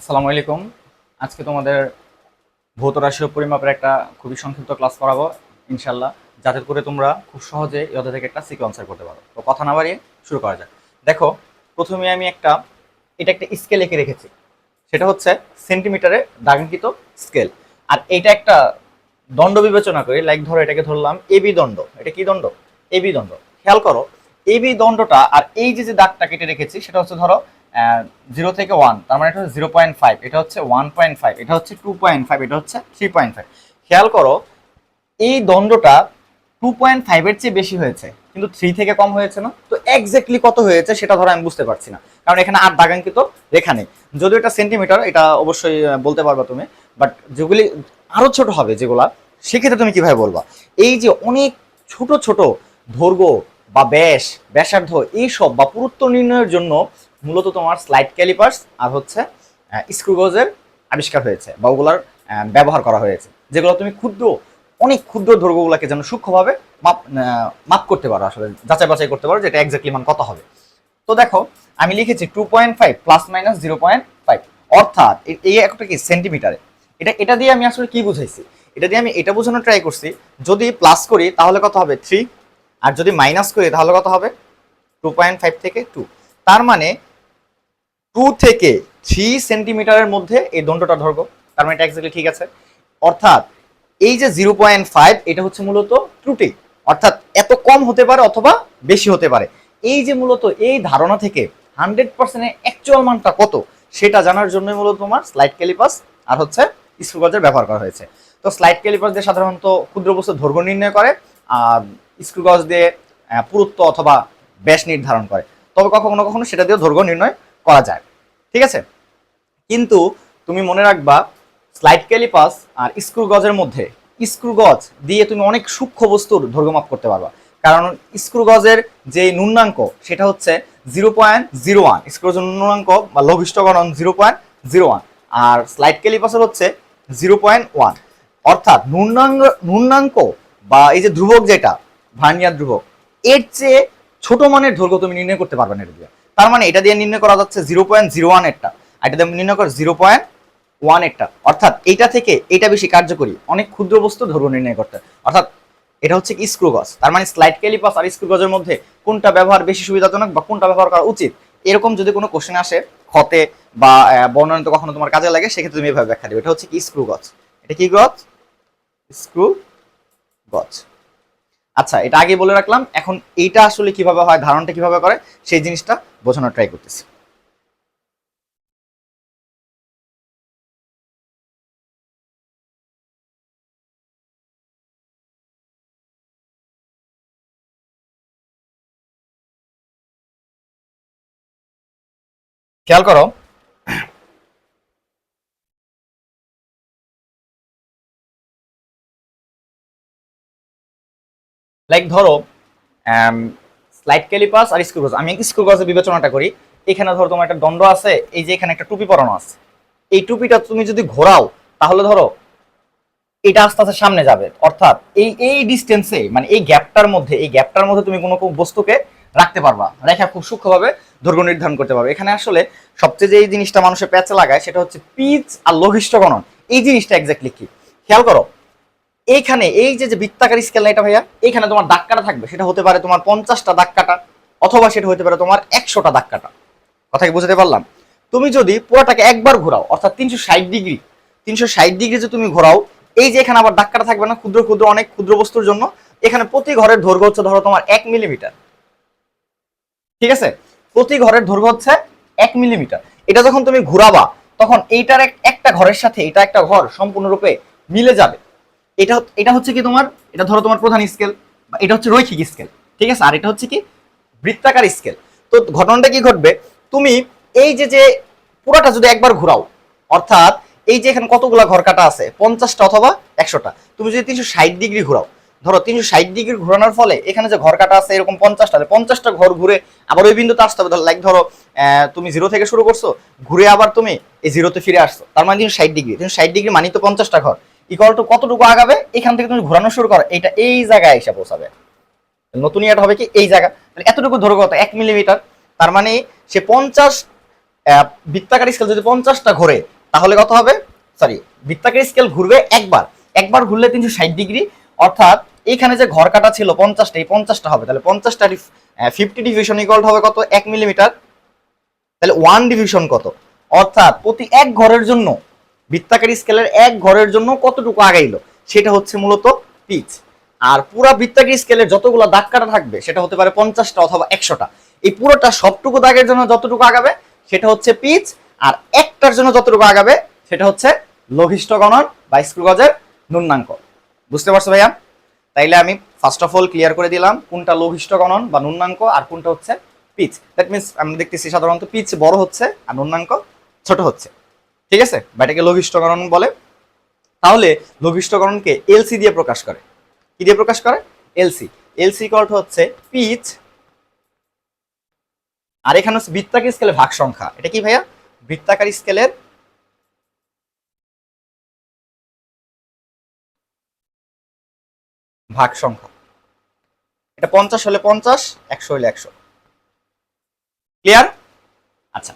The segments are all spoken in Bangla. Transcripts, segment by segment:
আসসালামু আলাইকুম। আজকে তোমাদের ভৌত রাশি ও পরিমাপের একটা খুবই সংক্ষিপ্ত ক্লাস করাবো ইনশাল্লাহ যাতে করে তোমরা খুব সহজে ইহতে থেকে একটা সিকে আনসার করতে পারো। তো কথা না বাড়িয়ে শুরু করা যাক। দেখো, প্রথমে আমি একটা, এটা একটা স্কেল এঁকে রেখেছি। সেটা হচ্ছে সেন্টিমিটারে দাগাঙ্কিত স্কেল আর এটা একটা দণ্ড বিবেচনা করি লাইক ধরো এটাকে ধরলাম এবি দণ্ড। এটা কি দণ্ড? এবি দণ্ড। খেয়াল করো এবি দণ্ডটা আর এই যে যে দাগটা কেটে রেখেছি, সেটা হচ্ছে ধরো জিরো থেকে ওয়ান তার মানে এটা হচ্ছে জিরো পয়েন্ট ফাইভ এটা হচ্ছে ওয়ান পয়েন্ট ফাইভ এটা হচ্ছে টু পয়েন্ট ফাইভ এটা হচ্ছে থ্রি পয়েন্ট ফাইভ খেয়াল করো, এই দণ্ডটা টু পয়েন্ট ফাইভের চেয়ে বেশি হয়েছে, কিন্তু থ্রি থেকে কম হয়েছে না। তো এক্স্যাক্টলি কত হয়েছে সেটা ধরো আমি বুঝতে পারছি না, কারণ এখানে আর দাগাঙ্কিত রেখা নেই। যদিও এটা সেন্টিমিটার এটা অবশ্যই বলতে পারবা তুমি বাট যেগুলি আরও ছোট হবে যেগুলা, সেক্ষেত্রে তুমি কীভাবে বলবা? এই যে অনেক ছোট ছোট দৈর্ঘ্য বা ব্যাস, ব্যাসার্ধ, এইসব বা পুরুত্ব নির্ণয়ের জন্য মূলত তোমার স্লাইড ক্যালিপার্স আর হচ্ছে স্ক্রুগজের আবিষ্কার হয়েছে বা ওগুলার ব্যবহার করা হয়েছে। যেগুলো তুমি ক্ষুদ্র, অনেক ক্ষুদ্র দৈর্ঘ্যগুলোকে যেন সূক্ষ্মভাবে মাপ মাপ করতে পারো আসলে, যাচাই বাছাই করতে পারো যে এটা এক্স্যাক্টলি মান কত হবে। তো দেখো, আমি লিখেছি two point five plus minus zero point five অর্থাৎ এই একটা কি সেন্টিমিটারে এটা এটা দিয়ে আমি আসলে কি বুঝাইছি? এটা দিয়ে আমি এটা বোঝানোর ট্রাই করছি, যদি প্লাস করি তাহলে কত হবে? থ্রি আর যদি মাইনাস করি তাহলে কত হবে? টু পয়েন্ট ফাইভ থেকে টু তার মানে টু থেকে থ্রি সেন্টিমিটারের মধ্যে এই দণ্ডটা ধরবো। তার মানে এটা ঠিক আছে। অর্থাৎ এই যে জিরো পয়েন্ট ফাইভ, এটা হচ্ছে মূলত ত্রুটি। অর্থাৎ এত কম হতে পারে অথবা বেশি হতে পারে। এই যে মূলত এই ধারণা থেকে হান্ড্রেড পার্সেন্টের অ্যাকচুয়াল মানটা কত, সেটা জানার জন্য মূলত তোমার স্লাইড ক্যালিপাস আর হচ্ছে স্ক্রুগজের ব্যবহার করা হয়েছে। তো স্লাইড ক্যালিপাস দিয়ে সাধারণত ক্ষুদ্র বস্তুর দৈর্ঘ্য নির্ণয় করে, আর স্ক্রুগজ দিয়ে পুরুত্ব অথবা ব্যাস নির্ধারণ করে। তবে কখনো কখনো সেটা দিয়ে দৈর্ঘ্য নির্ণয় করা যায়। ঠিক আছে? কিন্তু তুমি মনে রাখবা স্লাইড ক্যালিপাস আর স্ক্রু গজের মধ্যে স্ক্রু গজ দিয়ে তুমি অনেক সূক্ষ্ম বস্তুর মাপ করতে পারবা। কারণ স্ক্রু গজের যে ন্যূনাঙ্ক, সেটা হচ্ছে zero point zero one screw ন্যূনাঙ্ক বা লঘিষ্ঠ গণন জিরো পয়েন্ট জিরো ওয়ান আর স্লাইড ক্যালিপাসের হচ্ছে জিরো পয়েন্ট ওয়ান অর্থাৎ ন্যূনাঙ্ক ন্যূনাঙ্ক বা এই যে ধ্রুবক যেটা, ভার্নিয়ার ধ্রুবক, এর চেয়ে ছোট মানের দৈর্ঘ্য তুমি নির্ণয় করতে পারবে না এটা দিয়ে তার মানে এটা দিয়ে নির্ণয় করা যাচ্ছে জিরো পয়েন্ট জিরো ওয়ান এরটা এটা দিয়ে নির্ণয় করা জিরো পয়েন্ট ওয়ান এরটা অর্থাৎ এইটা থেকে এটা বেশি কার্যকরী। অনেক ক্ষুদ্র বস্তু দৈর্ঘ্য নির্ণয় করতে অর্থাৎ এটা হচ্ছে স্ক্রু গজ তার মানে স্লাইড ক্যালিপাস আর স্ক্রু গজের মধ্যে কোনটা ব্যবহার বেশি সুবিধাজনক বা কোনটা ব্যবহার করা উচিত? এরকম যদি কোনো কোশ্চেন আসে ক্ষতে বা বর্ণনাতে কখনো তোমার কাজে লাগে, সেক্ষেত্রে তুমি এভাবে ব্যাখ্যা দেবে। এটা হচ্ছে কি স্ক্রু গজ এটা কি গজ স্ক্রু গজ আচ্ছা এটা আগে বলে রাখলাম। এখন এইটা আসলে কীভাবে হয়, ধারণটা কীভাবে করে, সেই জিনিসটা বোঝানোর ট্রাই করতেছি। খেয়াল করো লাইক ধরো স্লাইড ক্যালিপাস আর গজ আমি স্ক্রু গজের বিবেচনাটা করি। এখানে ধরো তোমার একটা দণ্ড আছে, এই যে এখানে একটা টুপি পরানো আছে। এই টুপিটা তুমি যদি ঘোরাও, তাহলে ধরো এটা আস্তে আস্তে সামনে যাবে। অর্থাৎ এই এই ডিস্টেন্সে মানে এই গ্যাপটার মধ্যে, এই গ্যাপটার মধ্যে তুমি কোনো কোনো বস্তুকে রাখতে পারবা রেখা খুব সূক্ষ্মভাবে দৈর্ঘ্য নির্ধারণ করতে পারবে। এখানে আসলে সবচেয়ে যে এই জিনিসটা মানুষের প্যাচে লাগায়, সেটা হচ্ছে পিচ আর লঘিষ্ঠ গণন। এই জিনিসটা এক্স্যাক্টলি কি? খেয়াল করো এইখানে, এই যে যে বৃত্তাকার স্কেল এটা ভাইয়া এখানে তোমার দাগ কাটা থাকবে। সেটা হতে পারে তোমার পঞ্চাশটা দাগ কাটা অথবা সেটা হতে পারে তোমার একশোটা দাগ কাটা কথা কি বুঝতে পারলাম? তুমি যদি পুরোটাকে একবার ঘোরাও, অর্থাৎ তিনশো ষাট ডিগ্রি, তিনশো ষাট ডিগ্রি যে তুমি ঘোরাও, এই যে এখানে আবার দাগ কাটা থাকবে না, ক্ষুদ্র ক্ষুদ্র, অনেক ক্ষুদ্র বস্তুর জন্য, এখানে প্রতি ঘরের দৈর্ঘ্য হচ্ছে ধরো তোমার এক মিলিমিটার। ঠিক আছে? প্রতি ঘরের দৈর্ঘ্য হচ্ছে এক মিলিমিটার। এটা যখন তুমি ঘোরাবা, তখন এইটার এক- একটা ঘরের সাথে এটা একটা ঘর সম্পূর্ণরূপে মিলে যাবে। এটা এটা হচ্ছে কি তোমার, এটা ধরো তোমার প্রধান স্কেল বা এটা হচ্ছে রৈখিক স্কেল ঠিক আছে? আর এটা হচ্ছে কি বৃত্তাকার স্কেল তো ঘটনাটা কি ঘটবে? তুমি এই যে যে পুরোটা যদি একবার ঘোরাও, অর্থাৎ এই যে এখানে কতগুলা ঘর কাটা আছে? পঞ্চাশটা অথবা একশোটা। তুমি যদি তিনশো ষাট ডিগ্রি ঘোরাও, ধরো তিনশো ষাট ডিগ্রি ঘোরানোর ফলে এখানে যে ঘর কাটা আছে এরকম পঞ্চাশটা পঞ্চাশটা ঘর ঘুরে আবার ওই বিন্দুতে আসতে হবে। লাইক ধরো তুমি জিরো থেকে শুরু করছ, ঘুরে আবার তুমি এই জিরোতে ফিরে আসছো। তার মানে তিনশো ষাট ডিগ্রি। তিনশো ষাট ডিগ্রি মানে তো পঞ্চাশটা ঘর। ইকুয়াল টু কতটুকু আগাবে? এখান থেকে তুমি ঘোরানো শুরু করো। এটা এই জায়গায় এসে পৌঁছাবে। নতুন ইয়াটা হবে কি? এই জায়গা। তাহলে এতটুকু ধরো কত? এক মিলিমিটার তার মানে সে পঞ্চাশ বৃত্তাকার স্কেল যদি পঞ্চাশটা ঘোরে, তাহলে কত হবে? সরি বৃত্তাকার স্কেল ঘুরবে একবার। একবার ঘুরলে তিনশো ষাট ডিগ্রি অর্থাৎ এখানে যে ঘর কাটা ছিল পঞ্চাশটা, এই পঞ্চাশটা হবে। তাহলে পঞ্চাশটা ফিফটি ডিভিশন ইকুয়াল হবে কত? এক মিলিমিটার তাহলে ওয়ান ডিভিশন কত? অর্থাৎ প্রতি এক ঘরের জন্য বৃত্তাকার স্কেলের এক ঘরের জন্য কতটুকু আগাইলো? সেটা হচ্ছে মূলত পিচ। আর পুরা বৃত্তাকার স্কেলের যতগুলো দাগ কাটা থাকবে, সেটা হতে পারে পঞ্চাশটা অথবা একশোটা। এই পুরোটা সবটুকু দাগের জন্য যতটুকু আগাবে, সেটা হচ্ছে পিচ, আর একটার জন্য যতটুকু আগাবে, সেটা হচ্ছে লঘিষ্ঠ গণন বা স্ক্রু গজের নুন্নাঙ্ক বুঝতে পারছ ভাইয়া? তাইলে আমি ফার্স্ট অফ অল ক্লিয়ার করে দিলাম কোনটা লঘিষ্ঠ গণন বা নুন্নাঙ্ক আর কোনটা হচ্ছে পিচ। দ্যাট মিনস আমরা দেখতেছি সাধারণত পিচ বড় হচ্ছে আর নুন্নাঙ্ক ছোট হচ্ছে। ঠিক আছে? বা এটাকে লঘিষ্ঠ গণন বলে। তাহলে লঘিষ্ঠ গণনকে এলসি দিয়ে প্রকাশ করে। কি দিয়ে প্রকাশ করে? এলসি এলসি কল্ট হচ্ছে পিচ। আর এখানে হচ্ছে বৃত্তাকার স্কেলের ভাগ সংখ্যা এটা কি ভাইয়া? বৃত্তাকার স্কেলের ভাগ সংখ্যা এটা পঞ্চাশ হলে পঞ্চাশ, একশো হলে একশো। ক্লিয়ার আচ্ছা।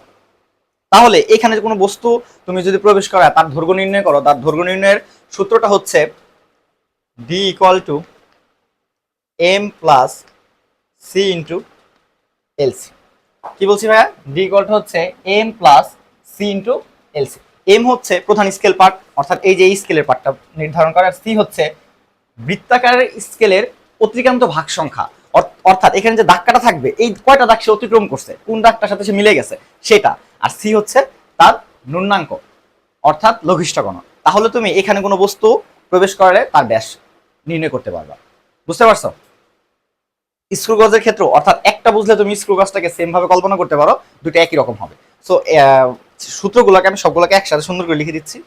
তাহলে এখানে যে কোনো বস্তু তুমি যদি প্রবেশ করা তার দৈর্ঘ্য নির্ণয় করো। তার দৈর্ঘ্য নির্ণয়ের সূত্রটা হচ্ছে D equal to M plus C into LC কি বলছি ভাইয়া? ডি ইকুয়াল টু হচ্ছে M plus C into LC M হচ্ছে প্রধান স্কেল পার্ট অর্থাৎ এই যে এই স্কেলের পার্টটা নির্ধারণ করা সি হচ্ছে বৃত্তাকারের স্কেলের অতিক্রান্ত ভাগ সংখ্যা। অর- অর্থাৎ এখানে যে দাগকাটা থাকবে, এই কয়টা দাগ সে অতিক্রম করছে? কোন দাগটার সাথে সে মিলে গেছে? সেটা। আর সি হচ্ছে তার নূন্যাঙ্ক অর্থাৎ লঘিষ্ঠ তাহলে তুমি এখানে কোনো বস্তু প্রবেশ করলে তার ব্যাস নির্ণয় করতে পারবা। বুঝতে পারছ? স্ক্রু গজের ক্ষেত্রে, অর্থাৎ একটা বুঝলে তুমি স্ক্রু গজটাকে সেম ভাবে কল্পনা করতে পারো দুটো একই রকম হবে। সো সূত্রগুলোকে আমি সবগুলোকে একসাথে সুন্দর করে লিখে দিচ্ছি।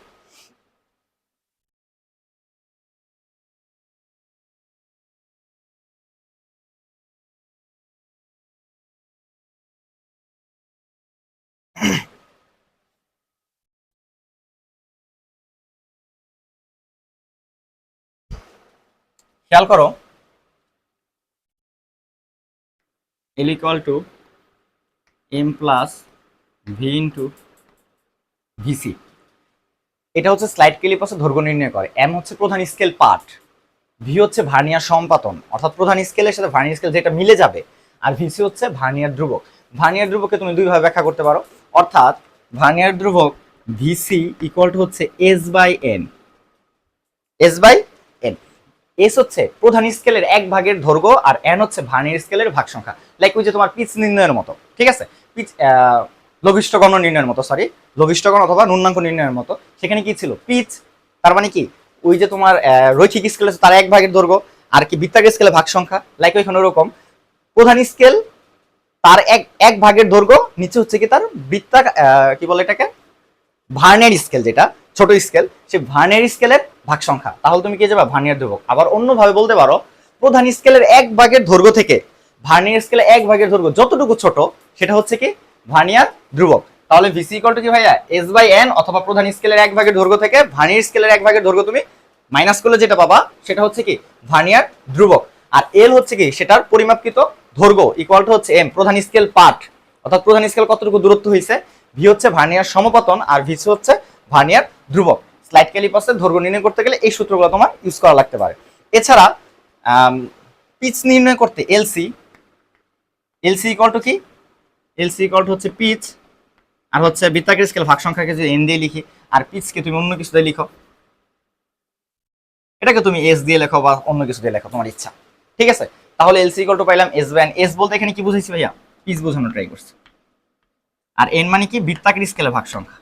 খেয়াল করো। L equal to m plus v into vc এটা হচ্ছে স্লাইড ক্লিপাসে দৈর্ঘ্য নির্ণয় করে। এম হচ্ছে প্রধান স্কেল পার্ট ভি হচ্ছে ভার্নিয়ার সম্পাদন অর্থাৎ প্রধান স্কেলের সাথে ভার্নিয়ার স্কেল যেটা মিলে যাবে। আর ভিসি হচ্ছে ভার্নিয়ার ধ্রুবক। ভার্নিয়ার ধ্রুবককে তুমি দুইভাবে ব্যাখ্যা করতে পারো। অর্থাৎ ভার্নিয়ার ধ্রুবক ভিসি ইকুয়াল টু হচ্ছে S by N S by S হচ্ছে প্রধান স্কেলের এক ভাগের দৈর্ঘ্য আর এন হচ্ছে ভার্নিয়ার স্কেলের ভাগ সংখ্যা। লাইক ওই যে তোমার পিচ নির্ণয়ের মতো, ঠিক আছে? পিচ লঘিষ্ঠ গণ নির্ণয়ের মতো সরি লঘিষ্ঠ গণ অথবা নুন্নাঙ্ক নির্ণয়ের মতো। সেখানে কি ছিল? পিচ, তার মানে কি? ওই যে তোমার রৈখিক স্কেল আছে তার এক ভাগের দৈর্ঘ্য আর কি বৃত্তাকার স্কেলে ভাগ সংখ্যা। লাইক ওইখানে ওরকম। প্রধান স্কেল তার এক এক ভাগের দৈর্ঘ্য, নিচে হচ্ছে কি তার বৃত্তা কি বলে এটাকে? ভার্নিয়ার স্কেল যেটা। ছোট স্কেল সে ভার্নিয়ার স্কেলের ভাগ সংখ্যা। তাহলে তুমি কি যাবে? ভার্নিয়ার ধ্রুবক। আবার অন্যভাবে বলতে পারো, প্রধান স্কেলের এক ভাগের দৈর্ঘ্য থেকে ভার্নিয়ার স্কেলে এক ভাগের দৈর্ঘ্য যতটুকু ছোট, সেটা হচ্ছে কি? ভার্নিয়ার ধ্রুবক। তাহলে ভিসি ইকুয়াল টু কি ভাইয়া? এস বাই এন অথবা প্রধান স্কেলের এক ভাগের দৈর্ঘ্য থেকে ভার্নিয়ার স্কেলের এক ভাগের দৈর্ঘ্য তুমি মাইনাস করলে যেটা পাবা, সেটা হচ্ছে কি? ভার্নিয়ার ধ্রুবক। আর এল হচ্ছে কি? সেটার পরিমাপকৃত দৈর্ঘ্য ইকুয়াল টু হচ্ছে এম প্রধান স্কেল পার্ট অর্থাৎ প্রধান স্কেল কতটুকু দূরত্ব হয়েছে ভি হচ্ছে ভার্নিয়ার সমপতন, আর ভিসি হচ্ছে ভার্নিয়ার ধ্রুবক। স্লাইড ক্যালিপাসের দৈর্ঘ্য নির্ণয় করতে গেলে এই সূত্রগুলো তোমার ইউজ করা লাগতে পারে। এছাড়া পিচ নির্ণয় করতে এলসি এলসি ইকুয়াল টু কি? এলসি ইকুয়াল টু হচ্ছে পিচ আর হচ্ছে বৃত্তাকার স্কেল ভাগ সংখ্যাকে যদি এন দিয়ে লিখি, আর পিচকে তুমি অন্য কিছু দিয়ে লিখো, এটাকে তুমি এস দিয়ে লেখো বা অন্য কিছু দিয়ে লেখো, তোমার ইচ্ছা। ঠিক আছে? তাহলে এলসি ইকুয়াল টু পাইলাম এস ব্যান এস বলতে এখানে কি বুঝাইছি ভাইয়া? পিচ বোঝানো ট্রাই করছি। আর এন মানে কি? বৃত্তাকার স্কেলের ভাগ সংখ্যা।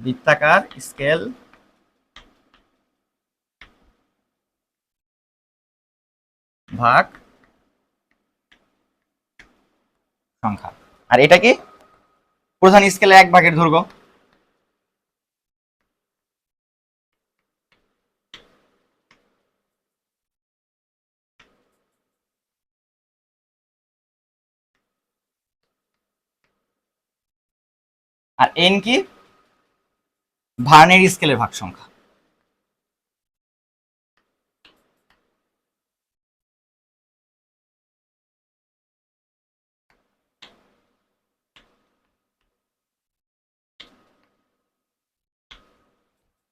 বৃত্তাকার, স্কেল, ভাগ, সংখ্যা। আর এটা কি? প্রধান স্কেলে এক ভাগের দৈর্ঘ্য। আর এন কি? ভার্নের স্কেলের ভাগ সংখ্যা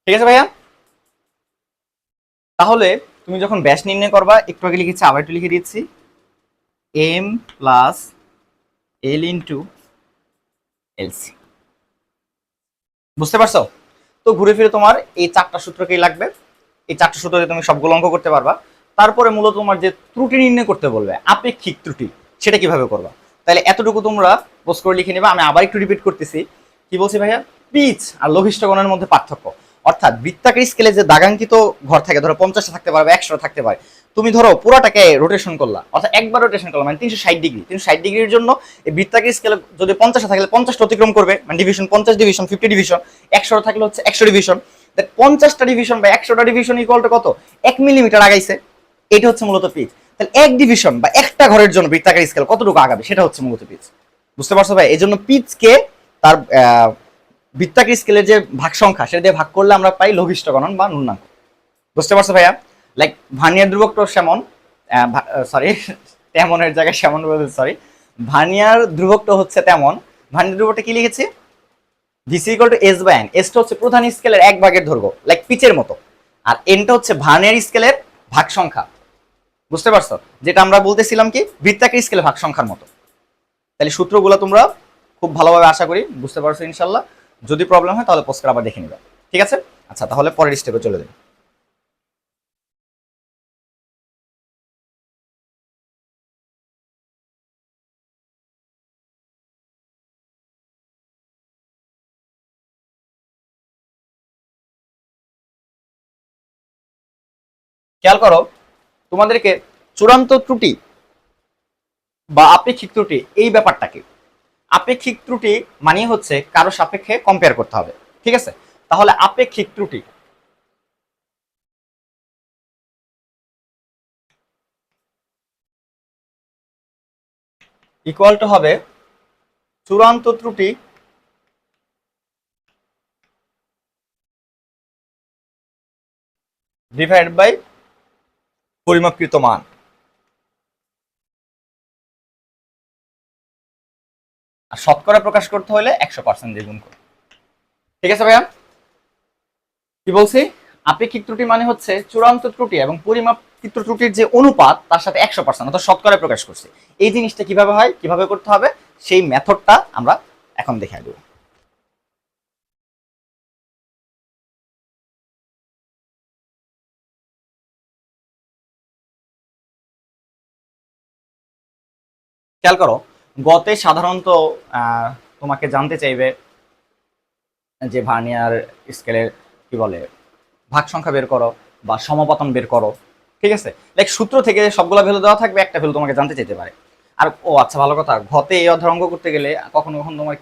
ঠিক আছে ভাইয়া? তাহলে তুমি যখন ব্যাস নির্ণয় করবা, একটু আগে লিখেছি, আবার একটু লিখে দিচ্ছি। M plus L into LC বুঝতে পারছ? তো ঘুরে ফিরে তোমার এই চারটা সূত্রকেই লাগবে। এই চারটা সূত্র দিয়ে তুমি সবগুলো অঙ্ক করতে পারবা। তারপরে মূলত তোমার যে ত্রুটি নির্ণয় করতে বলবে, আপেক্ষিক ত্রুটি, সেটা কীভাবে করবা? তাহলে এতটুকু তোমরা পোস্ট করে লিখে নেবা। আমি আবার একটু রিপিট করতেছি। কি বলছি ভাইয়া? পিচ আর লঘিষ্ঠ গণের মধ্যে পার্থক্য। অর্থাৎ বৃত্তাকার স্কেলে যে দাগাঙ্কিত ঘর থাকে, ধরো পঞ্চাশটা থাকতে পারে বা একশোটা থাকতে পারে। তুমি ধরো পুরাটাকে রোটেশন করলা। অর্থাৎ একবার রোটেশন করলা মানে তিনশো ষাট ডিগ্রি। তিনশো ষাট ডিগ্রির জন্য এই বৃত্তাকার স্কেলে যদি পঞ্চাশটা থাকলে পঞ্চাশটা অতিক্রম করবে। মানে ডিভিশন পঞ্চাশ ডিভিশন ফিফটি ডিভিশন একশোটা থাকলে হচ্ছে একশো ডিভিশন দেখ পঞ্চাশটা ডিভিশন বা একশোটা ডিভিশন ইকুয়াল কত? এক মিলিমিটার আগাইছে। এটা হচ্ছে মূলত পিচ তাহলে এক ডিভিশন বা একটা ঘরের জন্য বৃত্তাকার স্কেল কতটুকু আগাবে? সেটা হচ্ছে মূলত পিচ বুঝতে পারছ ভাই? এই জন্য পিচকে তার বৃত্তাকার স্কেলের যে ভাগ সংখ্যা সেটা দিয়ে ভাগ করলে আমরা পাই লঘিষ্ঠ গণন বা ন্যূনাঙ্ক। বুঝতে পারছ ভাইয়া? লাইক ভানিয়ার ধ্রুবকটা সেমন সরি তেমনের জায়গায় সেমন বলতে সরি ভানিয়ার ধ্রুবকটা হচ্ছে তেমন। ভানিয়ার ধ্রুবকটা কি লিখেছি? VC equal to S by N এসটা হচ্ছে প্রধান স্কেলের এক ভাগের দৈর্ঘ্য লাইক পিচের মতো। আর এনটা হচ্ছে ভার্নিয়ার স্কেলের ভাগ সংখ্যা। বুঝতে পারছ? যেটা আমরা বলতেছিলাম কি? বৃত্তাকার স্কেলের ভাগ সংখ্যার মতো। তাহলে সূত্রগুলো তোমরা খুব ভালোভাবে আশা করি বুঝতে পারছ ইনশাল্লাহ। যদি প্রবলেম হয় তাহলে পোস্ট আবার দেখে নিবে। ঠিক আছে? আচ্ছা তাহলে পরের স্টেপে চলে যাই। খেয়াল করো, তোমাদেরকে চূড়ান্ত ত্রুটি বা আপেক্ষিক ত্রুটি এই ব্যাপারটাকে। আপেক্ষিক ত্রুটি মানে হচ্ছে কারও সাপেক্ষে কম্পেয়ার করতে হবে, ঠিক আছে? তাহলে আপেক্ষিক ত্রুটি। ইকুয়াল টু হবে চূড়ান্ত ত্রুটি ডিভাইড বাই পরিমাপকৃত মান। আর শতকরা প্রকাশ করতে হলে একশো পার্সেন্ট দিয়ে গুণ ঠিক আছে ভাইয়া? কি বলছি? আপেক্ষিক ত্রুটি মানে হচ্ছে চূড়ান্ত ত্রুটি এবং পরিমাপকৃত ত্রুটির যে অনুপাত, তার সাথে একশো পার্সেন্ট অর্থাৎ শতকরা প্রকাশ করছে। এই জিনিসটা কীভাবে হয়? কীভাবে করতে হবে? সেই মেথডটা আমরা এখন দেখে দেবো। খেয়াল করো, গতে সাধারণত তোমাকে জানতে চাইবে যে ভার্নিয়ার স্কেলের কি বলে, ভাগ সংখ্যা বের করো বা সমাপতন বের করো, ঠিক আছে? লাইক সূত্র থেকে সবগুলো ভ্যালু দেওয়া থাকবে, একটা ভ্যালু তোমাকে জানতে চাইতে পারে। আর, ও আচ্ছা ভালো কথা ঘতে এই অধ্যায় করতে গেলে কখনো কখনো তোমার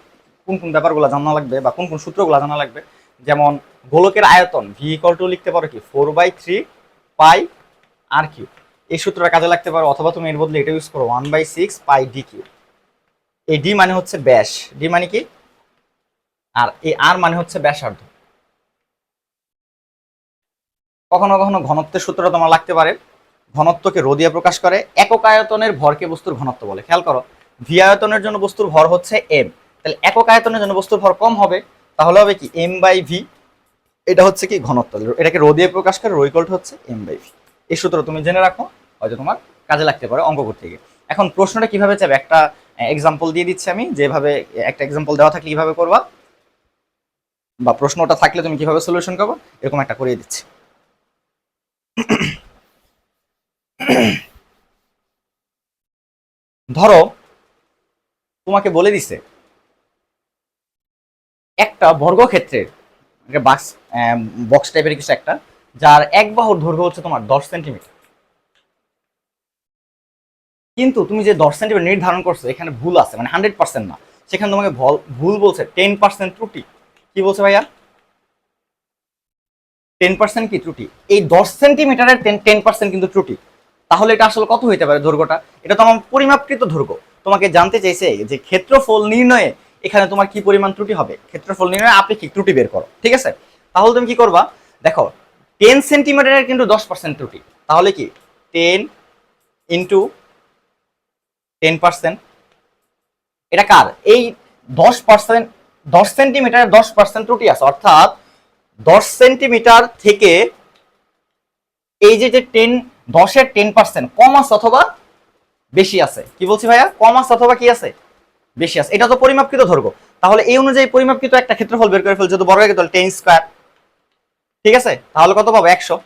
কোন কোন ব্যাপারগুলো জানা লাগবে বা কোন কোন সূত্রগুলো জানা লাগবে? যেমন, গোলকের আয়তন ভি ইকল টু লিখতে পারো কি? Four by three pi R cube এই সূত্রটা কাজে লাগতে পারো, অথবা তুমি এর বদলে এটা ইউজ করো one by six pi D cube এই ডি মানে হচ্ছে ব্যাস। ডি মানে কি? আর এই আর মানে হচ্ছে ব্যাসার্ধ। কখনো কখনো ঘনত্বের সূত্রটা তোমার লাগতে পারে। ঘনত্বকে রো দিয়ে প্রকাশ করে, একক আয়তনের ভরকে বস্তুর ঘনত্ব বলে। খেয়াল করো ভি আয়তনের জন্য বস্তুর ভর হচ্ছে এম তাহলে একক আয়তনের জন্য বস্তুর ভর কম হবে, তাহলে হবে কি? এম বাই ভি এটা হচ্ছে কি? ঘনত্ব। এটাকে রো দিয়ে প্রকাশ করে রো হচ্ছে এম বাই ভি এই সূত্র তুমি জেনে রাখো। হয়তো তোমার কাজে লাগতে পারে অঙ্ক করতে গিয়ে এখন প্রশ্নটা কীভাবে চাবে একটা এক্সাম্পল দিয়ে দিচ্ছি আমি, যেভাবে, একটা এক্সাম্পল দেওয়া থাকলে কীভাবে করবা? বা প্রশ্নটা থাকলে তুমি কীভাবে সলিউশন করব? এরকম একটা করিয়ে দিচ্ছি। ধরো, তোমাকে বলে দিছে, একটা বর্গক্ষেত্রের বাক্স বক্স টাইপের কিছু একটা, যার এক বাহুর দৈর্ঘ্য হচ্ছে তোমার দশ সেন্টিমিটার কিন্তু তুমি যে দশ সেন্টিমিটার নির্ধারণ করছ, এখানে ভুল আছে মানে হান্ড্রেড পার্সেন্ট না। সেখানে তোমাকে ভল- বলছে টেন পার্সেন্ট ত্রুটি। কি বলছে ভাইয়া? টেন পার্সেন্ট কি ত্রুটি? এই দশ সেন্টিমিটারের টেন পার্সেন্ট কিন্তু ত্রুটি। তাহলে এটা আসলে কত হইতে পারে দৈর্ঘ্যটা? এটা তো আমার পরিমাপকৃত দৈর্ঘ্য। তোমাকে জানতে চাইছে যে ক্ষেত্রফল নির্ণয়ে এখানে তোমার কি পরিমাণ ত্রুটি হবে? ক্ষেত্রফল নির্ণয়ে আপেক্ষিক ত্রুটি বের করো, ঠিক আছে? তাহলে তুমি কি করবা? দেখো টেন সেন্টিমিটারের কিন্তু দশ পার্সেন্ট ত্রুটি। তাহলে কি? টেন ইন্টু টেন পার্সেন্ট এটা কার? এই দশ পার্সেন্ট দশ সেন্টিমিটারের দশ পার্সেন্ট ত্রুটি আছে। অর্থাৎ দশ সেন্টিমিটার থেকে এই যে যে টেন দশের টেন পার্সেন্ট কম আছে অথবা বেশি আছে? কি বলছি ভাইয়া? কম আছে অথবা কি আছে? বেশি আছে। এটা তো পরিমাপকৃত ধরবো তাহলে এই অনুযায়ী পরিমাপকৃত একটা ক্ষেত্রফল বের করে ফেলছে তো বর্গাকার তাহলে টেন স্কোয়ার ঠিক আছে? তাহলে কত পাবো? একশো।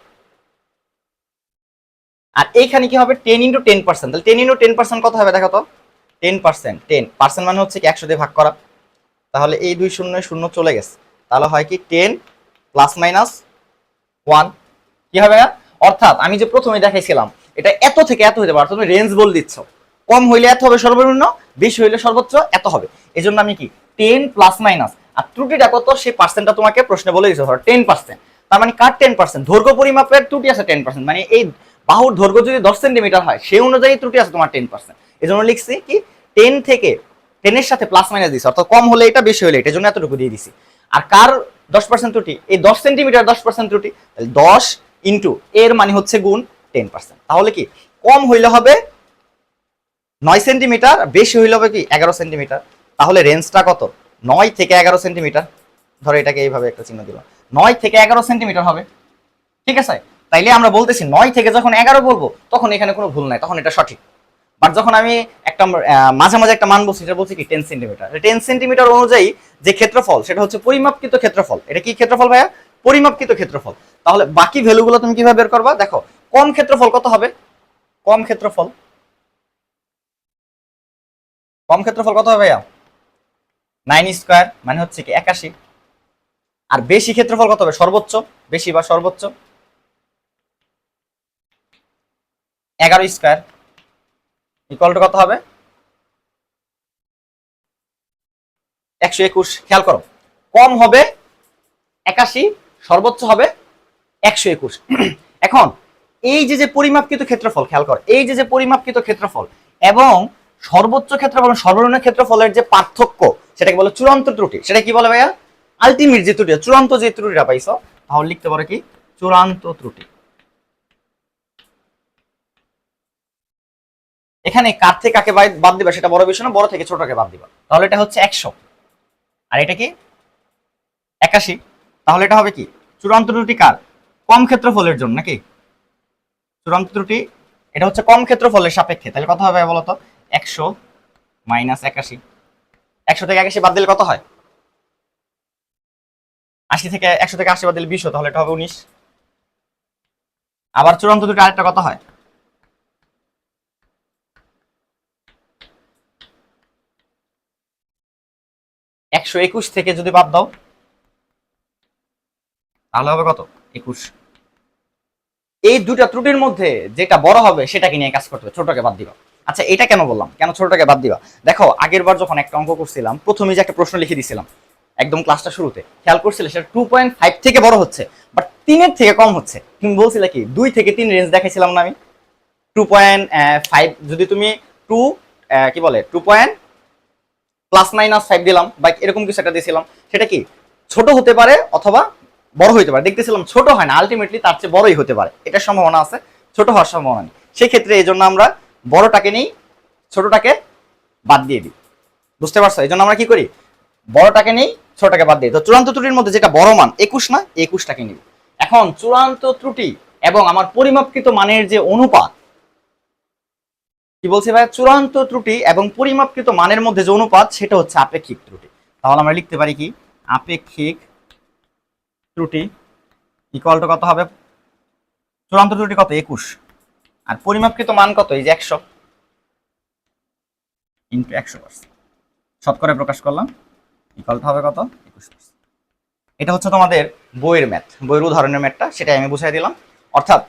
আর এইখানে কি হবে? টেন ইন্টু টেন পার্সেন্ট তাহলে টেন ইন্টু টেন পার্সেন্ট কত হবে দেখো তো? টেন পার্সেন্ট টেন পার্সেন্ট মানে হচ্ছে কি একশো দিয়ে ভাগ করা। তাহলে এই দুই শূন্য শূন্য চলে গেছে। তাহলে হয় কি টেন প্লাস মাইনাস ওয়ান কি হবে না? অর্থাৎ আমি যে প্রথমে দেখাইছিলাম, এটা এত থেকে এত হতে পারে। তুমি রেঞ্জ বল দিচ্ছ। কম হইলে এত হবে সর্বনিম্ন, বেশি হইলে সর্বোচ্চ এত হবে। এই জন্য আমি কি টেন প্লাস মাইনাস আর ত্রুটিটা কত? সেই পার্সেন্টটা তোমাকে প্রশ্নে বলে দিচ্ছে ধরো টেন পার্সেন্ট তার মানে কার টেন পার্সেন্ট দৈর্ঘ্য পরিমাপের ত্রুটি আছে টেন পার্সেন্ট মানে এই বাহুর দৈর্ঘ্য যদি দশ সেন্টিমিটার হয়, সেই অনুযায়ী ত্রুটি আছে তোমার টেন পার্সেন্ট এই জন্য লিখছি কি টেন থেকে টেনের সাথে প্লাস মাইনাস দিছি, অর্থাৎ কম হলে এটা, বেশি হলে এটা এই জন্য এতটুকু দিয়ে দিছি। আর কার দশ পার্সেন্ট ত্রুটি? এই দশ সেন্টিমিটার দশ পার্সেন্ট ত্রুটি দশ ইন্টু এর মানে হচ্ছে গুণ টেন পার্সেন্ট তাহলে কি, কম হইলে হবে নয় সেন্টিমিটার বেশি হইলে হবে কি, এগারো সেন্টিমিটার তাহলে রেঞ্জটা কত? নয় থেকে এগারো সেন্টিমিটার ধরো এটাকে এইভাবে একটা চিহ্ন দিলাম। নয় থেকে এগারো সেন্টিমিটার হবে। ঠিক আছে? তাইলে আমরা বলতেছি নয় থেকে যখন এগারো বলব, তখন এখানে কোনো ভুল নাই, তখন এটা সঠিক। বাট যখন আমি একটা মাঝে মাঝে একটা মান বলছি, সেটা বলছি কি টেন সেন্টিমিটার টেন সেন্টিমিটার অনুযায়ী যে ক্ষেত্রফল, সেটা হচ্ছে পরিমাপকৃত ক্ষেত্রফল। এটা কি ক্ষেত্রফল ভাইয়া? পরিমাপকৃত ক্ষেত্রফল। তাহলে বাকি ভ্যালুগুলো তুমি কীভাবে বের করবা? দেখো, কম ক্ষেত্রফল কত হবে? কম ক্ষেত্রফল? কম ক্ষেত্রফল কত হবে ভাইয়া? নাইন স্কোয়ার মানে হচ্ছে কি, একাশি। আর বেশি ক্ষেত্রফল কত হবে? সর্বোচ্চ, বেশি বা সর্বোচ্চ? এগারো স্কোয়ার ইকুয়াল কত হবে? একশো একুশ। খেয়াল করো, কম হবে একাশি, সর্বোচ্চ হবে একশো একুশ। এখন, এই যে যে পরিমাপকৃত ক্ষেত্রফল, খেয়াল কর, এই যে যে পরিমাপকৃত ক্ষেত্রফল এবং সর্বোচ্চ ক্ষেত্রফল সর্বনিম্ন ক্ষেত্রফলের যে পার্থক্য, সেটাকে বলে চূড়ান্ত ত্রুটি। সেটা কি বলে ভাইয়া? আলটিমেট যে ত্রুটি, চূড়ান্ত যে ত্রুটিটা পাইছো, তাহলে লিখতে পারো কি? চূড়ান্ত ত্রুটি। এখানে কার থেকে কাকে বাদ- দিবা সেটা বড় বিষয় না, বড় থেকে ছোটকে বাদ দিবা। তাহলে এটা হচ্ছে একশো। আর এটা কি? একাশি। তাহলে এটা হবে কি? চূড়ান্ত ত্রুটি কার? কম ক্ষেত্রফলের জন্য নাকি? চূড়ান্ত ত্রুটি, এটা হচ্ছে কম ক্ষেত্রফলের সাপেক্ষে। তাহলে কত হবে বলতো? একশো মাইনাস একাশি। একশো থেকে একাশি বাদ দিলে কত হয়? আশি থেকে একশো থেকে আশি বাদ দিলে বিশ তাহলে এটা হবে উনিশ। আবার চূড়ান্ত ত্রুটি আরেকটা কত হয়? একশো একুশ থেকে যদি বাদ দাও, তাহলে হবে কত? একুশ। এই দুটা ত্রুটির মধ্যে যেটা বড় হবে, সেটাকে নিয়ে কাজ করতে হবে। ছোটকে বাদ দিবা। আচ্ছা এটা কেন বললাম? কেন ছোটটাকে বাদ দিবা? দেখো, আগের বার যখন একটা অঙ্ক করছিলাম, প্রথমে যে একটা প্রশ্ন লিখে দিছিলাম, একদম ক্লাসটা শুরুতে, খেয়াল করছিলে, সেটা টু পয়েন্ট ফাইভ থেকে বড় হচ্ছে বাট তিনের থেকে কম হচ্ছে। তুমি বলছিলে কি, দুই থেকে তিন রেঞ্জ দেখাইছিলাম না আমি? টু পয়েন্ট ফাইভ যদি তুমি টু কি বলে two point plus minus five দিলাম, বা এরকম কিছু একটা দিয়েছিলাম। সেটা কি? ছোট হতে পারে অথবা বড় হতে পারে। দেখতেছিলাম ছোট হয় না আলটিমেটলি তার চেয়ে বড়ই হতে পারে। এটার সম্ভাবনা আছে, ছোট হওয়ার সম্ভাবনা নেই। সেক্ষেত্রে এই জন্য আমরা বড়টাকে নেই, ছোটটাকে বাদ দিয়ে দিই। বুঝতে পারছ? এই জন্য আমরা কি করি? বড়টাকে নেই, ছোটটাকে বাদ দিই। তো চূড়ান্ত ত্রুটির মধ্যে যেটা বড় মান, একুশ না, একুশটাকে নিব এখন চূড়ান্ত ত্রুটি এবং আমার পরিমাপকৃত মানের যে অনুপাত কি বলছি ভাই? চূড়ান্ত ত্রুটি এবং পরিমাপকৃত মানের মধ্যে যে অনুপাত, সেটা হচ্ছে আপেক্ষিক ত্রুটি। তাহলে আমরা লিখতে পারি কি? আপেক্ষিক ত্রুটি ইকুয়াল টু কত হবে? চূড়ান্ত ত্রুটি কত? একুশ। আর পরিমাপকৃত মান কত? এই যে একশো। ইন্টু একশো পার্সেন্ট শতকরে প্রকাশ করলাম। ইকুয়াল টু হবে কত? একুশ পার্সেন্ট এটা হচ্ছে তোমাদের বইয়ের ম্যাথ বইয়ের উদাহরণের ম্যাথটা সেটাই আমি বুঝাই দিলাম। অর্থাৎ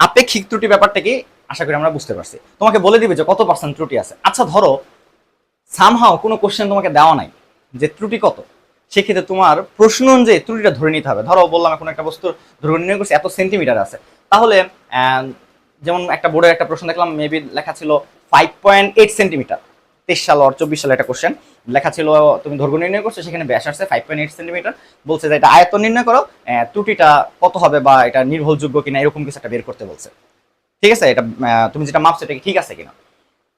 আপেক্ষিক ত্রুটি ব্যাপারটা কি? আশা করি আমরা বুঝতে পারছি। তোমাকে বলে দিবে যে কত পার্সেন্ট ত্রুটি আছে। আচ্ছা ধরো সামহাও কোনো কোশ্চেন তোমাকে দেওয়া নাই যে ত্রুটি কত। সেক্ষেত্রে তোমার প্রশ্ন অনুযায়ী ত্রুটিটা ধরে নিতে হবে। ধরো, বললাম এখন একটা বস্তু ধরে নির্ণয় করছি, এত সেন্টিমিটার আছে। তাহলে যেমন একটা বোর্ডের একটা প্রশ্ন দেখলাম মেবি লেখা ছিল ফাইভ পয়েন্ট এইট সেন্টিমিটার তেইশ সাল আর চব্বিশ সালে একটা কোশ্চেন লেখা ছিল, তুমি ধর্ম নির্ণয় করছ, সেখানে ব্যাস আসছে ফাইভ পয়েন্ট এইট সেন্টিমিটার বলছে যে এটা আয়তন নির্ণয় করো ত্রুটিটা কত হবে বা এটা নির্ভরযোগ্য কিনা, এরকম কিছু একটা বের করতে বলছে। ঠিক আছে? এটা তুমি যেটা মাপছো এটা ঠিক আছে কিনা?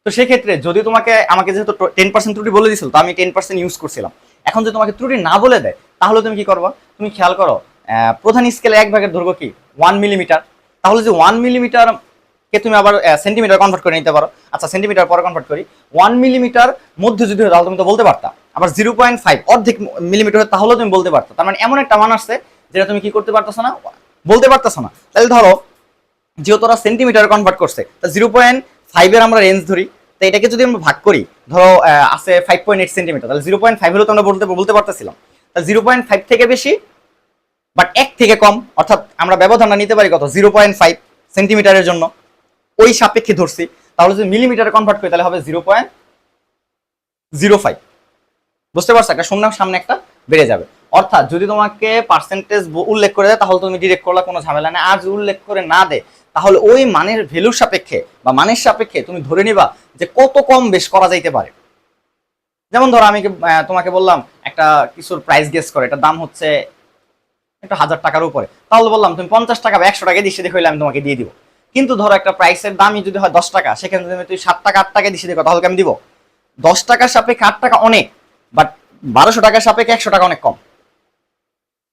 তো সেক্ষেত্রে যদি তোমাকে, আমাকে যেহেতু টেন পার্সেন্ট ত্রুটি বলে দিছিল তো আমি টেন পার্সেন্ট ইউজ করছিলাম। এখন যদি তোমাকে ত্রুটি না বলে দেয়, তাহলে তুমি কি করবা? তুমি খেয়াল করো প্রধান স্কেলে এক ভাগের দৈর্ঘ্য কি? ওয়ান মিলিমিটার তাহলে যে ওয়ান মিলিমিটার কে তুমি আবার সেন্টিমিটার কনভার্ট করে নিতে পারো। আচ্ছা সেন্টিমিটার পরে কনভার্ট করি। ওয়ান মিলিমিটার মধ্যে যদি হয়, তাহলে তুমি তো বলতে পারতা। আবার জিরো পয়েন্ট ফাইভ অর্ধেক মিলিমিটার হয়, তাহলেও তুমি বলতে পারতা। তার মানে এমন একটা মান আসছে, যেটা তুমি কি করতে পারতেছো না? বলতে পারতেছো না। তাহলে ধরো যেহেতু ওরা সেন্টিমিটার কনভার্ট করছে, তা জিরো পয়েন্ট ফাইভের আমরা রেঞ্জ ধরি, তো এটাকে যদি আমরা ভাগ করি, ধরো আছে ফাইভ পয়েন্ট এইট সেন্টিমিটার তাহলে জিরো পয়েন্ট ফাইভ হলেও তো আমরা বলতে বলতে পারতেছিলাম। তাহলে জিরো পয়েন্ট ফাইভ থেকে বেশি বাট এক থেকে কম, অর্থাৎ আমরা ব্যবধানটা নিতে পারি কত? জিরো পয়েন্ট ফাইভ সেন্টিমিটারের জন্য। ওই সাপেক্ষে ধরছি, তাহলে যদি মিলিমিটারে কনভার্ট করি, তাহলে হবে জিরো পয়েন্ট জিরো ফাইভ বুঝতে পারছ? একটা শূন্য সামনে একটা বেড়ে যাবে। অর্থাৎ যদি তোমাকে পার্সেন্টেজ উল্লেখ করে দেয়, তাহলে তুমি ডিরেক্ট করলে, কোনো ঝামেলা নেই। আর যদি উল্লেখ করে না দেয়, তাহলে ওই মানের ভ্যালুর সাপেক্ষে বা মানের সাপেক্ষে তুমি ধরে নিবা যে কত কম বেশ করা যাইতে পারে। যেমন ধরো আমি তোমাকে বললাম, একটা কিছুর প্রাইস গেস করে, এটার দাম হচ্ছে একটা হাজার টাকার উপরে। তাহলে বললাম, তুমি পঞ্চাশ টাকা বা একশো টাকা দিচ্ছে দেখে আমি তোমাকে দিয়ে দিব। কিন্তু ধরো একটা প্রাইসের দামই যদি হয় দশ টাকা, সেখানে তুমি তুই সাত টাকা, আট টাকা দিচ্ছে দেখো, তাহলে আমি দিব? দশ টাকার সাপেক্ষে আট টাকা অনেক বাট বারোশো টাকার সাপেক্ষে একশো টাকা অনেক কম।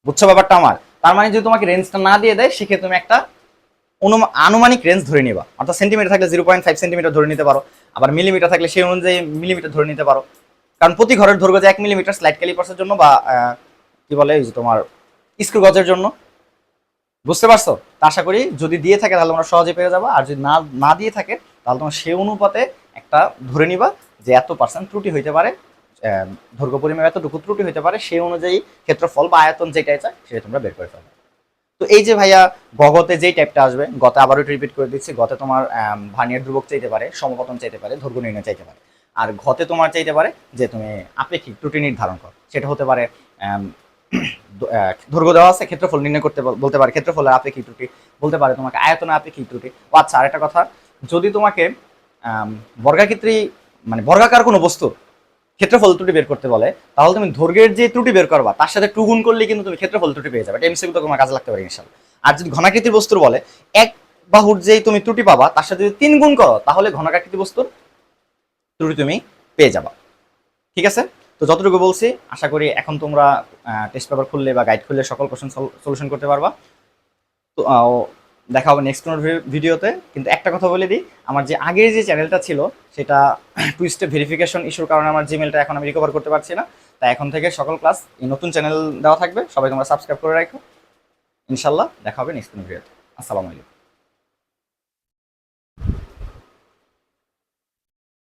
বুঝছ ব্যাপারটা আমার? তার মানে যদি তোমাকে রেঞ্জটা না দিয়ে দেয়, সেক্ষেত্রে তুমি একটা আনুমানিক রেঞ্জ ধরে নিবা। অর্থাৎ সেন্টিমিটার থাকলে জিরো পয়েন্ট ফাইভ সেন্টিমিটার ধরে নিতে পারো, আবার মিলিমিটার থাকলে সেই অনুযায়ী মিলিমিটার ধরে নিতে পারো। কারণ প্রতি ঘরের দৈর্ঘ্য যে এক মিলিমিটার স্লাইড ক্যালিপার্সের জন্য বা কি বলে, এই যে তোমার স্ক্রু গজের জন্য। বুঝতে পারছ? তা আশা করি যদি দিয়ে থাকে, তাহলে তোমরা সহজে পেয়ে যাব। আর যদি না না দিয়ে থাকে, তাহলে তোমার সেই অনুপাতে একটা ধরে নিবা যে এত পার্সেন্ট ত্রুটি হইতে পারে। দৈর্ঘ্য পরিমাপ এতটুকু ত্রুটি হতে পারে সেই অনুযায়ী ক্ষেত্রফল বা আয়তন যেটাই চায় সেটা তোমরা বের করে ফেলবে তো এই যে ভাইয়া গগতে যেই টাইপটা আসবে গতে আবারও রিপিট করে দিচ্ছি গতে তোমার ভানিয়ার ধ্রুবক চাইতে পারে সমপতন চাইতে পারে দৈর্ঘ্য নির্ণয় চাইতে পারে। আর ঘতে তোমার চাইতে পারে যে তুমি আপেক্ষিক ত্রুটি নির্ধারণ করো সেটা হতে পারে দ- দেওয়া আছে ক্ষেত্রফল নির্ণয় করতে বলতে পারে ক্ষেত্রফলের আপেক্ষিক ত্রুটি বলতে পারে তোমাকে আয়তনের আপেক্ষিক ত্রুটি। ও আচ্ছা আরেকটা কথা যদি তোমাকে আম, মানে বর্গাকার কোনো বস্তু ক্ষেত্রফল ত্রুটি বের করতে বলে, তাহলে তুমি দৈর্ঘ্যের যে ত্রুটি বের করবা, তার সাথে টু গুণ করলে কিন্তু তুমি ক্ষেত্রফল ত্রুটি পেয়ে যাবে। এটা এমসিকিউ তোমার কাজে লাগতে পারে ইনশাল্লাহ আর যদি ঘনাকৃতির বস্তুর বলে, এক বাহুর যেই তুমি ত্রুটি পাবা, তার সাথে যদি তিন গুণ করো, তাহলে ঘনাকৃতি বস্তুর ত্রুটি তুমি পেয়ে যাবা। ঠিক আছে? তো যতটুকু বলছি, আশা করি এখন তোমরা টেস্ট পেপার খুললে বা গাইড খুললে সকল কোশ্চেন সলিউশন করতে পারবা। তো দেখা হবে নেক্সট কোনো ভিডিওতে কিন্তু একটা কথা বলে দিই, আমার যে আগের যে চ্যানেলটা ছিল, সেটা টুইস্টে ভেরিফিকেশন ইস্যুর কারণে আমার জিমেলটা এখন আমি রিকভার করতে পারছি না। তাই এখন থেকে সকল ক্লাস এই নতুন চ্যানেল দেওয়া থাকবে, সবাই তোমরা সাবস্ক্রাইব করে রাখো। ইনশাল্লাহ দেখা হবে নেক্সট কোনো ভিডিওতে আসসালামু আলাইকুম।